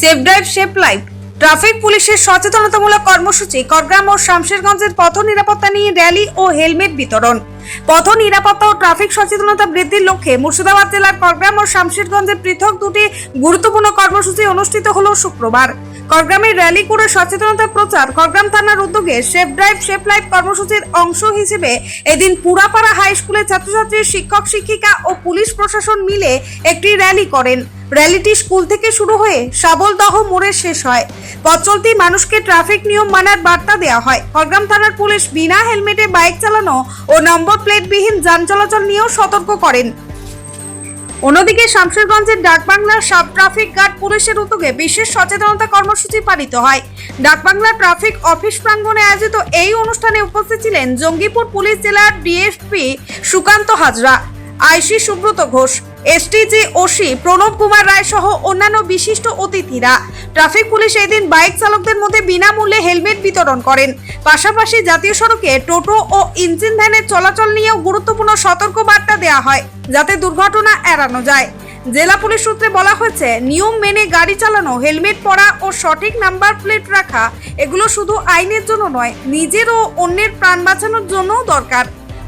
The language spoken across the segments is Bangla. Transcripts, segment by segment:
Safe drive safe life traffic পুলিশের সচেতনতামূলক কর্মসূচি করগ্রাম ও শামশেরগঞ্জের পথ নিরাপত্তা নিয়ে র্যালি ও হেলমেট বিতরণ। পথ নিরাপত্তা ও ট্রাফিক সচেতনতা বৃদ্ধির লক্ষ্যে মুর্শিদাবাদ জেলার করগ্রাম ও শামশেরগঞ্জে পৃথক দুটি গুরুত্বপূর্ণ কর্মসূচি অনুষ্ঠিত হলো শুক্রবার। করগ্রামে র্যালি করে সচেতনতা প্রচার করগ্রাম থানার উদ্যোগে সেফ ড্রাইভ সেফ লাইফ কর্মসূচির অংশ হিসেবে এদিন পুরাপাড়া হাই স্কুলের ছাত্রছাত্রী, শিক্ষক, শিক্ষিকা ও পুলিশ প্রশাসন মিলে একটি র্যালি করেন। র্যালিটি স্কুল থেকে শুরু হয়ে সাবলদহ মোড়ে শেষ হয়। পথ চলতি মানুষকে ট্রাফিক নিয়ম মানার বার্তা দেওয়া হয়। করগ্রাম থানার পুলিশ বিনা হেলমেটে বাইক চালানো ও নম্বর প্লেটবিহীন যান চলাচল নিয়েও সতর্ক করেন। অন্যদিকে শামশেরগঞ্জের ডাকবাংলার সাব ট্রাফিক গার্ড পুলিশের উদ্যোগে বিশেষ সচেতনতা কর্মসূচি পালিত হয়। ডাকবাংলা ট্রাফিক অফিস প্রাঙ্গণে আয়োজিত এই অনুষ্ঠানে উপস্থিত ছিলেন জঙ্গিপুর পুলিশ জেলার DSP Sukanta Hazra, IC Subrata Ghosh STG OC Pranab Kumar Roy সহ অন্যান্য বিশিষ্ট অতিথিরা। ট্রাফিক পুলিশ এদিন বাইক চালকদের মধ্যে বিনামূল্যে হেলমেট বিতরণ করেন। পাশাপাশি জাতীয় সড়কে টোটো ও ইঞ্জিন ভ্যানের চলাচল নিয়েও গুরুত্বপূর্ণ সতর্ক বার্তা দেওয়া হয়, যাতে দুর্ঘটনা এড়ানো যায়। জেলা পুলিশ সূত্রে বলা হয়েছে, নিয়ম মেনে গাড়ি চালানো, হেলমেট পরা ও সঠিক নাম্বার প্লেট রাখা, এগুলো শুধু আইনের জন্য নয়, নিজের ও অন্যের প্রাণ বাঁচানোর জন্যও দরকার।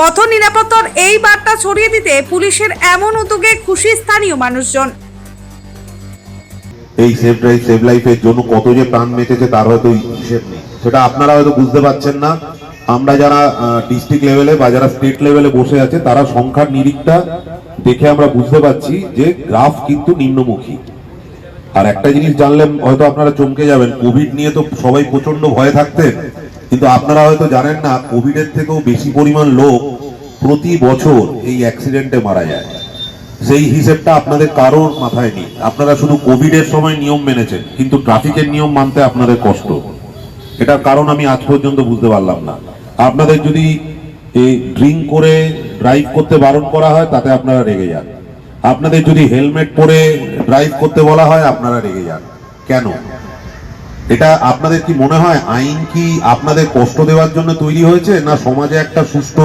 পথ নিরাপত্তার এই বার্তা ছড়িয়ে দিতে পুলিশের এমন উদ্যোগে খুশি স্থানীয় মানুষজন। এই সেভ ড্রাইভ সেভ লাইফের জন্য কত যে প্রাণ বেঁচেছে তার হয়তো হিসেব নেই। সেটা আপনারা হয়তো বুঝতে পারছেন না। আমরা যারা ডিস্ট্রিক্ট লেভেলে বা যারা স্টেট লেভেলে বসে আছে, তারা সংখ্যার নিরিখটা দেখে আমরা বুঝতে পারছি যে গ্রাফ কিন্তু নিম্নমুখী। আর একটা জিনিস জানলে হয়তো আপনারা চমকে যাবেন কোভিড নিয়ে তো সবাই প্রচণ্ড ভয়ে থাকতেন। কিন্তু আপনারা হয়তো জানেন না, কোভিডের থেকেও বেশি পরিমাণ লোক প্রতি বছর এই অ্যাক্সিডেন্টে মারা যায়। সেই হিসেবটা আপনাদের কারোর মাথায় নেই। আপনারা শুধু কোভিড এর সময় নিয়ম মেনেছেন, কিন্তু ট্রাফিকের নিয়ম মানতে আপনাদের কষ্ট। এটার কারণ আমি আজ পর্যন্ত বুঝতে পারলাম না। আপনাদের যদি এই ড্রিঙ্ক করে, ড্রাইভ করতে বারণ করা হয়, তাতে আপনারা রেগে যান। আপনাদের যদি হেলমেট পরে ড্রাইভ করতে বলা হয়, আপনারা রেগে যান। কেন? এটা আপনাদের কি মনে হয় আইন কি আপনাদের কষ্ট দেওয়ার জন্য তৈরি হয়েছে না সমাজে একটা সুষ্ঠু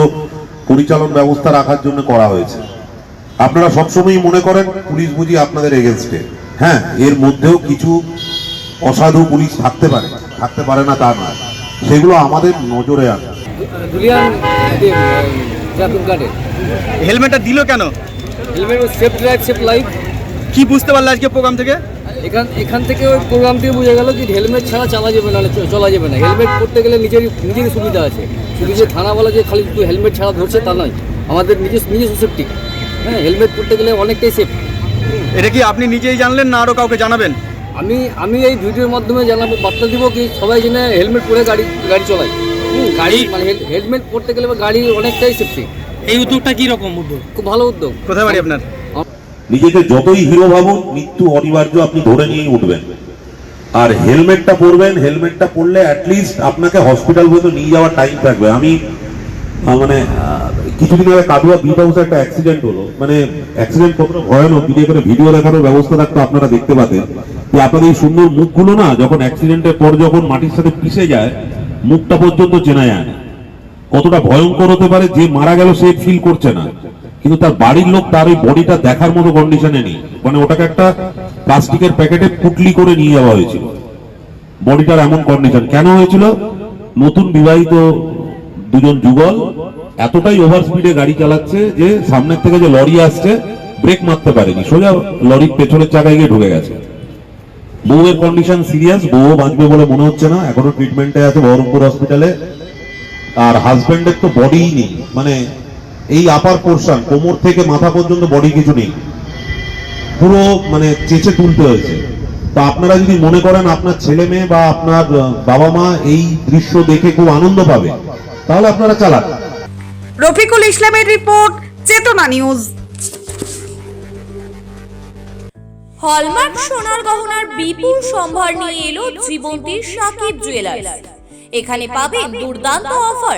পরিচালন ব্যবস্থা রাখার জন্য করা হয়েছে? আপনারা সবসময়ই মনে করেন পুলিশ বুঝি আপনাদের এগেনস্টে হ্যাঁ এর মধ্যেও কিছু অসাধু পুলিশ থাকতে পারে থাকতে পারে না তা নয়। সেগুলো আমাদের নজরে আসে হেলমেটটা দিল কেন? Helmet safe drive safe life. কি বুঝতে পারলে আজকে প্রোগ্রাম থেকে? এখান এখান থেকে ওই প্রোগ্রাম থেকে বোঝা গেল যে হেলমেট ছাড়া চালা যাবে না চলা যাবে না। হেলমেট পরতে গেলে নিজেরই নিজেরই সুবিধা আছে। শুধু যে থানাওয়ালা যে খালি শুধু হেলমেট ছাড়া ধরছে তা নয় আমাদের নিজস্ব নিজস্ব সেফটি হ্যাঁ হেলমেট পরতে গেলে অনেকটাই সেফ এটা কি আপনি নিজেই জানলেন না আরও কাউকে জানাবেন? আমি আমি এই ভিডিওর মাধ্যমে জানাব বার্তা দিব কি সবাই জেনে হেলমেট পরে গাড়ি গাড়ি চলায়। গাড়ি মানে হেলমেট পরতে গেলে গাড়ি অনেকটাই সেফটি এই উদ্যোগটা কি রকম উদ্যোগ? খুব ভালো উদ্যোগ। কোথায় বাড়ি আপনার? নিজেকে যতই হিরো ভাবুন, মৃত্যু অনিবার্য আপনি ধরে নিয়েই উঠবেন। আর হেলমেটটা পরবেন, হেলমেটটা পরলে অ্যাটলিস্ট আপনাকে হসপিটাল পর্যন্ত নিয়ে যাওয়ার টাইম থাকবে। আমি মানে কিছুদিন আগে কাদুয়া বিট হাউসে একটা অ্যাক্সিডেন্ট হলো। মানে অ্যাক্সিডেন্ট কতটা ভয়ানক যদি এখানে ভিডিও দেখানোর ব্যবস্থা থাকতো আপনারা দেখতে পাতেন। যে আপনাদের এই সুন্দর মুখগুলো না, যখন অ্যাক্সিডেন্টের পর যখন মাটির সাথে পিষে যায়, মুখটা পর্যন্ত চেনা যায় কতটা ভয়ঙ্কর হতে পারে, যে মারা গেল সে ফিল করছে না। কিন্তু তার বাড়ির লোক তার ওই বডিটা দেখার মতো কন্ডিশনে নেই। মানে ওটাকে একটা প্লাস্টিকের প্যাকেটে পুটলি করে নিয়ে যাওয়া হয়েছিল। বডিটার এমন কন্ডিশন কেন হয়েছিল? নতুন বিবাহিত দুজন যুগল এতটাই ওভার স্পিডে গাড়ি চালাচ্ছে যে সামনের থেকে যে লরি আসছে ব্রেক মারতে পারেনি। সোজা লরির পেছনের চাকায় গিয়ে ঢুকে গেছে। বউয়ের কন্ডিশন সিরিয়াস বউ বাঁচবে বলে মনে হচ্ছে না। এখনও ট্রিটমেন্টে আছে বহরমপুর হসপিটালে আর হাজবেন্ডের তো বডিই নেই। মানে এই আপার পোর্শন কোমর থেকে মাথা পর্যন্ত বডি কিছু নেই। পুরো মানে চেঁচে তুলতে হয়েছে। তো আপনারা যদি মনে করেন আপনার ছেলে মেয়ে বা আপনার বাবা মা এই দৃশ্য দেখে খুব আনন্দ পাবে তাহলে আপনারা চালান। রফিকুল ইসলামের রিপোর্ট চেতনা নিউজ। হলমার্ক সোনার গহনার বিপুল সম্ভার নিয়ে এলো জীবন্তীর সাকিব জুয়েলার্স এখানে পাবেন দুর্দান্ত অফার